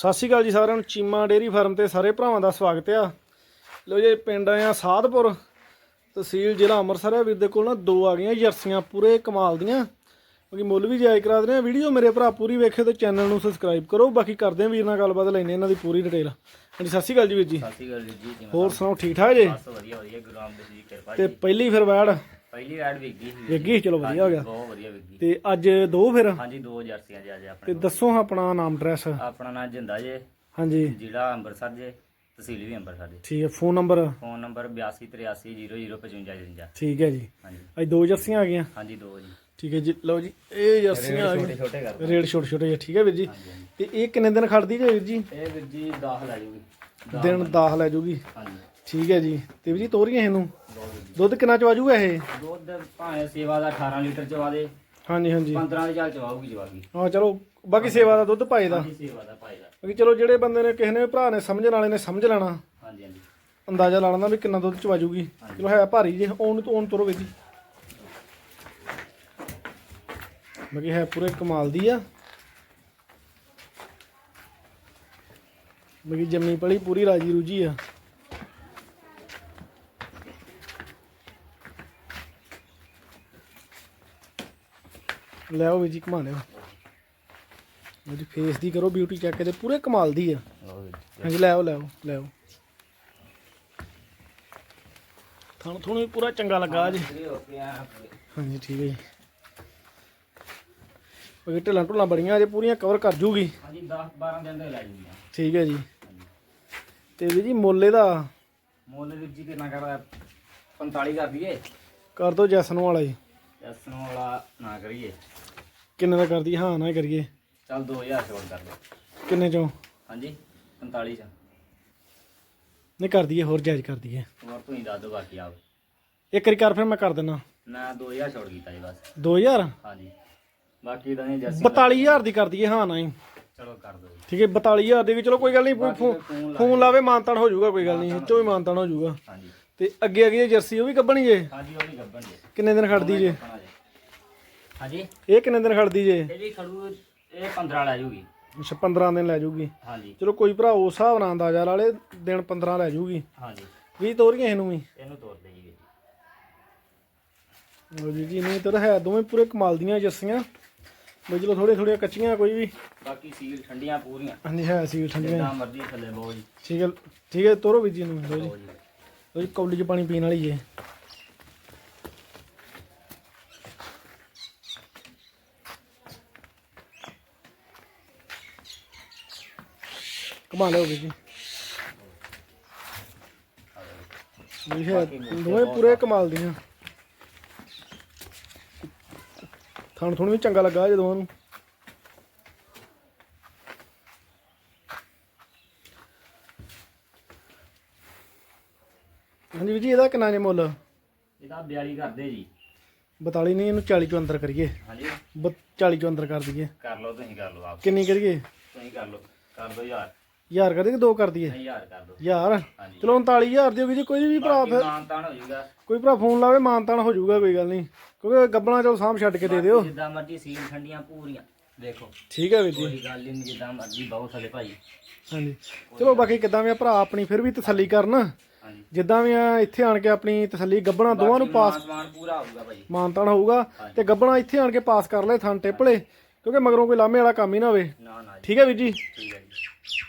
ਸਤਿ ਸ਼੍ਰੀ ਅਕਾਲ ਜੀ ਸਾਰਿਆਂ ਨੂੰ। ਚੀਮਾ ਡੇਅਰੀ ਫਾਰਮ ਤੇ ਸਾਰੇ ਭਰਾਵਾਂ ਦਾ ਸਵਾਗਤ ਆ। ਲੋ ਜੀ ਪਿੰਡ ਆਏ ਆ ਸਾਧਪੁਰ। ਤਹਿਸੀਲ ਜ਼ਿਲ੍ਹਾ ਅੰਮ੍ਰਿਤਸਰ ਆ। ਵੀਰ ਦੇ ਕੋਲ ਨਾ ਦੋ ਆ ਗਈਆਂ ਜਰਸੀਆਂ ਪੂਰੇ ਕਮਾਲ ਦੀਆਂ। ਕਿਉਂਕਿ ਮੁੱਲ ਵੀ ਜਾਇਜ਼ ਕਰਾ ਦਿੰਦੇ ਆ। ਵੀਡੀਓ ਮੇਰੇ ਭਰਾ ਪੂਰੀ ਵੇਖਿਓ ਤੇ ਚੈਨਲ ਨੂੰ ਸਬਸਕ੍ਰਾਈਬ ਕਰੋ। ਬਾਕੀ ਕਰਦੇ ਆ ਵੀਰ ਨਾਲ ਗੱਲਬਾਤ ਲੈਣੇ ਇਹਨਾਂ ਦੀ ਪੂਰੀ ਡਿਟੇਲ। ਹਾਂਜੀ ਸਤਿ ਸ਼੍ਰੀ ਅਕਾਲ ਜੀ ਵੀਰ ਜੀ। ਸਤਿ ਸ਼੍ਰੀ ਅਕਾਲ ਜੀ ਹੋਰ ਸੁਣਾਓ ਠੀਕ ਠਾਕ ਜੀ? ਬਸ ਵਧੀਆ ਵਧੀਆ। ਗੁਰੂ ਰਾਮਦਾਸ ਜੀ ਦੀ ਕਿਰਪਾ ਤੇ ਪਹਿਲੀ ਫਿਰ ਵੈੜ। ਪਹਿਲੀ ਐਡ ਵਿਕੀ ਸੀ ਵੇਗੀ ਚਲੋ ਵਧੀਆ ਹੋ ਗਿਆ। ਬਹੁਤ ਵਧੀਆ ਵਿਕੀ ਤੇ ਅੱਜ ਦੋ ਫਿਰ? ਹਾਂਜੀ ਦੋ ਜਰਸੀਆਂ ਜੀ ਅੱਜ ਤੇ ਆਪਣੇ ਦੱਸੋ ਆਪਣਾ ਨਾਮ ਐਡਰੈਸ ਆਪਣਾ ਨਾਮ ਜਿੰਦਾ ਜੇ। ਹਾਂਜੀ। ਜ਼ਿਲ੍ਹਾ ਅੰਮ੍ਰਿਤਸਰ ਜੇ ਤਹਿਸੀਲ ਵੀ ਅੰਮ੍ਰਿਤਸਰ ਜੇ। ਠੀਕ ਹੈ ਫੋਨ ਨੰਬਰ ਫੋਨ ਨੰਬਰ 8283005555 ਠੀਕ ਹੈ ਜੀ। ਹਾਂਜੀ। ਅੱਜ ਦੋ ਜਰਸੀਆਂ ਆ ਗਈਆਂ? ਹਾਂਜੀ ਦੋ ਜੀ। ਠੀਕ ਹੈ ਜੀ। ਲਓ ਜੀ ਇਹ ਜਰਸੀਆਂ ਆ ਛੋਟੇ ਗਈਆਂ। ਛੋਟੇ ਕਰ ਰੇਡ ਛੋਟੇ ਛੋਟੇ ਜਿਹੇ ਠੀਕ ਹੈ ਵੀਰ ਜੀ। ਹਾਂਜੀ ਹਾਂਜੀ। ਤੇ ਇਹ ਕਿੰਨੇ ਦਿਨ ਖੜਦੀ ਜੇ ਵੀਰ ਜੀ? ਇਹ ਵੀਰ ਜੀ 10 ਲੈ ਜੂਗੀ। ਦਿਨ 10 ਲੈ ਜੂਗੀ। ਹਾਂਜੀ। ਠੀਕ ਹੈ ਜੀ। ਤੇ ਵੀਰ ਜੀ ਤੋਰੀਆਂ ਇਹਨੂੰ? ਦੁੱਧ ਕਿੰਨਾ ਚਵਾ ਜੂਗਾ ਇਹ? ਦੁੱਧ ਭਾਵੇਂ ਸੇਵਾ ਦਾ 18 ਲੀਟਰ ਚਵਾ ਦੇ। ਹਾਂਜੀ ਹਾਂਜੀ। 15 ਦੀ ਚਾਲ ਚਵਾਉਗੀ ਚਵਾਗੀ ਹਾਂ ਚਲੋ ਬਾਕੀ ਸੇਵਾ ਦਾ ਦੁੱਧ ਪਾਏ ਦਾ। ਹਾਂਜੀ ਸੇਵਾ ਦਾ ਭਾਈ ਦਾ। ਬਾਕੀ ਚਲੋ ਜਿਹੜੇ ਬੰਦੇ ਨੇ ਕਿਸੇ ਨੇ ਭਰਾ ਨੇ ਸਮਝਣ ਵਾਲੇ ਨੇ ਸਮਝ ਲੈਣਾ। ਹਾਂਜੀ ਹਾਂਜੀ। ਅੰਦਾਜ਼ਾ ਲਾ ਲੈਣਾ ਵੀ ਕਿੰਨਾ ਦੁੱਧ ਚਵਾ ਜੂਗੀ ਚਲੋ ਹੈ ਭਾਰੀ ਜੇ ਉਹਨੂੰ ਤੋਂ ਉਹਨ ਤੁਰੋ ਜੀ। ਬਾਕੀ ਹੈ ਪੂਰੇ ਕਮਾਲ ਦੀ ਆ। ਬਾਕੀ ਜੰਮੀ ਪਲੀ ਪੂਰੀ ਰਾਜੀ ਰੂਜੀ ਆ। ਲਿਆਓ ਵੀਰ ਜੀ ਘੁਮਾ ਲਿਓ। ਉਹਦੀ ਫੇਸ ਦੀ ਕਰੋ ਬਿਊਟੀ ਚੈੱਕ ਇਹਦੇ ਪੂਰੇ ਕਮਾਲ ਦੀ ਆ। ਜੀ। ਹਾਂਜੀ ਲੈ ਆਓ ਲੈ ਆਓ ਲੈ ਆਓ। ਤੁਹਾਨੂੰ ਤੁਹਾਨੂੰ ਪੂਰਾ ਚੰਗਾ ਲੱਗਾ ਪੂਰੇ। ਹਾਂਜੀ ਠੀਕ ਹੈ ਜੀ। ਉਹ ਢਿੱਲਾਂ ਢੁੱਲਾਂ ਬੜੀਆਂ ਅਜੇ ਪੂਰੀਆਂ ਕਵਰ ਕਰ ਜੂਗੀ। ਹਾਂਜੀ 10 12 ਦਿਨ ਦੇ ਲੈ ਜੂਗੀ। ਠੀਕ ਹੈ ਜੀ। ਤੇ ਵੀ ਜੀ ਮੁੱਲ ਦਾ ਮੁੱਲ ਵੀਰ ਜੀ ਕਿੰਨਾ ਕਰਦਾ? 45 ਕਰ ਦਈਏ। ਕਰ ਦੋ ਜੈਸਨ ਵਾਲਾ ਜੀ। ਐਸਨੋ ਵਾਲਾ ਨਾ ਕਰੀਏ। ਕਿੰਨੇ ਦਾ ਕਰਦੀ? ਹਾਂ ਨਾ ਕਰੀਏ। ਚੱਲ 2000 ਛੋੜ ਕਰ ਦੋ। ਕਿੰਨੇ ਚੋਂ? ਹਾਂਜੀ 45 ਚ। ਨਹੀਂ ਕਰ ਦਈਏ ਹੋਰ ਜਾਇਜ਼ ਕਰ ਦਈਏ ਹੋਰ ਤੁਸੀਂ ਦੱਸ ਦਿਓ ਬਾਕੀ ਆਪ। ਇੱਕ ਵਾਰੀ ਕਰ ਫਿਰ ਮੈਂ ਕਰ ਦਿੰਦਾ ਮੈਂ 2000 ਛੋੜ ਕੀਤਾ ਜੀ ਬਸ। 2000 ਹਾਂਜੀ। ਬਾਕੀ ਤਾਂ ਨਹੀਂ ਜੈਸੀ 42000 ਦੀ ਕਰ ਦਈਏ ਹਾਂ ਨਾ ਹੀ। ਚਲੋ ਕਰ ਦੋ ਜੀ। ਠੀਕ ਹੈ 42000 ਦੀ ਵੀ ਚਲੋ ਕੋਈ ਗੱਲ ਨਹੀਂ ਫੋਨ ਲਾਵੇ ਮਾਨਤਾਨ ਹੋ ਜਾਊਗਾ ਕੋਈ ਗੱਲ ਨਹੀਂ ਚੋਂ ਵੀ ਮਾਨਤਾਨ ਹੋ ਜਾਊਗਾ। ਹਾਂਜੀ। ਤੇ ਅੱਗੇ ਅੱਗੇ ਜਰਸੀ ਉਹ ਵੀ ਕੱਢਣੀ ਜੇ? ਹਾਂਜੀ ਉਹ ਵੀ ਜੀ। ਕਿੰਨੇ ਦਿਨ ਖੜਦੀ ਜੀ। ਹਾਂਜੀ। ਇਹ ਕਿੰਨੇ ਦਿਨ ਖੜਦੀ ਜੇ? ਇਹ ਵੀ ਖੜੂ ਇਹ 15 ਲੈ ਜੂਗੀ। ਅੱਛਾ 15 ਦਿਨ ਲੈ ਜਾਊਗੀ ਹਾਂਜੀ। ਚਲੋ ਕੋਈ ਭਰਾ ਉਸ ਹਿਸਾਬ ਨਾਲ ਅੰਦਾਜ਼ਾ ਲਾ ਲੇ ਦਿਨ 15 ਲੈ ਜਾਊਗੀ ਹਾਂਜੀ। 20 ਤੋਰੀਆਂ ਇਹਨੂੰ ਵੀ? ਇਹਨੂੰ ਤੋੜ ਦੇ ਜੀ ਜੀ ਜੀ ਨਹੀਂ ਹੈ ਦੋਵੇਂ ਪੂਰੇ ਕਮਾਲ ਦੀਆਂ ਜੱਸੀਆਂ। ਬਈ ਚਲੋ ਥੋੜੀਆਂ ਥੋੜੀਆਂ ਕੱਚੀਆਂ ਕੋਈ ਵੀ। ਬਾਕੀ ਸੀਲ ਠੰਡੀਆਂ ਪੂਰੀਆਂ। ਹਾਂਜੀ ਹੈ ਸੀ ਠੰਡੀਆਂ। ਜਿੱਦਾਂ ਮਰਜ਼ੀ ਥੱਲੇ ਜੀ। ਠੀਕ ਹੈ ਠੀਕ ਹੈ ਤੋਰੋ ਵੀ ਜੀ ਨੂੰ। ਲਓ ਜੀ। ਜੀ ਕੌਲੀ 'ਚ ਪਾਣੀ ਪੀਣ ਵਾਲੀ ਜੇ। ਕਮਾ ਲਿਓ ਵੀ ਜੀ। ਇਹ ਹੈ ਦੋਵੇਂ ਪੂਰੇ ਕਮਾਲ ਦੀਆਂ। ਥਣ ਥੁਣ ਵੀ ਚੰਗਾ ਲੱਗਾ ਜਦੋਂ ਉਹਨੂੰ ਹਾਂਜੀ ਵੀਰ ਜੀ ਇਹਦਾ ਕਿੰਨਾ ਜੇ ਮੁੱਲ? ਇਹਦਾ 42 ਕਰਦੇ ਜੀ। 42 ਨਹੀਂ ਇਹਨੂੰ 40 ਚੋਂ ਅੰਦਰ ਕਰੀਏ। ਹਾਂਜੀ। ਬ- 40 ਚੋਂ ਅੰਦਰ ਕਰ ਦਈਏ। ਕਰ ਲਓ ਤੁਸੀਂ ਕਰ ਲਓ ਆਪ ਕਿੰਨੀ ਕਰੀਏ? ਤੁਸੀਂ ਕਰ ਲਓ ਕਰ ਦਿਓ ਯਾਰ ਹਜ਼ਾਰ ਕਰ ਦਈਏ ਕਿ ਦੋ ਕਰ ਦਈਏ ਨਹੀਂ ਯਾਰ ਕਰ ਹਜ਼ਾਰ? ਹਾਂਜੀ। ਚਲੋ 39000 ਦਿਓ ਵੀਰ ਜੀ ਕੋਈ ਵੀ ਭਰਾ ਬਾਕੀ ਫਿਰ ਮਾਨ ਤਾਨ ਹੋ ਜਾਊਗਾ। ਕੋਈ ਭਰਾ ਫੋਨ ਲਾਵੇ ਮਾਨਤਾਨ ਹੋ ਜਾਊਗਾ ਕੋਈ ਗੱਲ ਨਹੀਂ। ਕਿਉਂਕਿ ਗੱਬਣਾ ਚੋਂ ਸਾਂਭ ਛੱਡ ਕੇ ਦੇ ਦਿਓ। ਜਿੱਦਾਂ ਮਰਜ਼ੀ ਸੀਲ ਠੰਡੀਆਂ ਪੂਰੀਆਂ ਦੇਖੋ। ਠੀਕ ਹੈ ਵੀਰ ਜੀ। ਕੋਈ ਗੱਲ ਹੀ ਨਹੀਂ ਜਿੱਦਾਂ ਮਰਜ਼ੀ ਬਹੁਤ ਥੱਲੇ ਭਾਈ। ਹਾਂਜੀ। ਚਲੋ ਬਾਕੀ ਕਿੱਦਾਂ ਵੀ ਆ ਭਰਾ ਆਪਣੀ ਫਿਰ ਵੀ ਤਸੱਲੀ ਕਰਨ। ਹਾਂਜੀ। ਜਿੱਦਾਂ ਵੀ ਆ ਇੱਥੇ ਆਣ ਕੇ ਆਪਣੀ ਤਸੱਲੀ ਗੱਬਣਾ ਦੋਵਾਂ ਨੂੰ ਪਾਸ ਮਾਨ ਸਮਾਨ ਪੂਰਾ ਹੋਊਗਾ ਭਾਈ। ਮਾਨਤਾਨ ਹੋਊਗਾ ਤੇ ਗੱਬਣਾ ਇੱਥੇ ਆਣ ਕੇ ਪਾਸ ਕਰ ਲੈ ਥਣ ਟਿੱਪਲੇ ਕਿਉਂਕਿ ਮਗਰੋਂ ਕੋਈ ਲਾਮੇ ਵਾਲਾ ਕੰਮ ਹੀ ਨਾ ਹੋਵੇ। ਨਾ ਨਾ ਜੀ। ਠੀਕ ਹੈ ਵੀਰ ਜੀ। ਠੀਕ ਹੈ ਜੀ।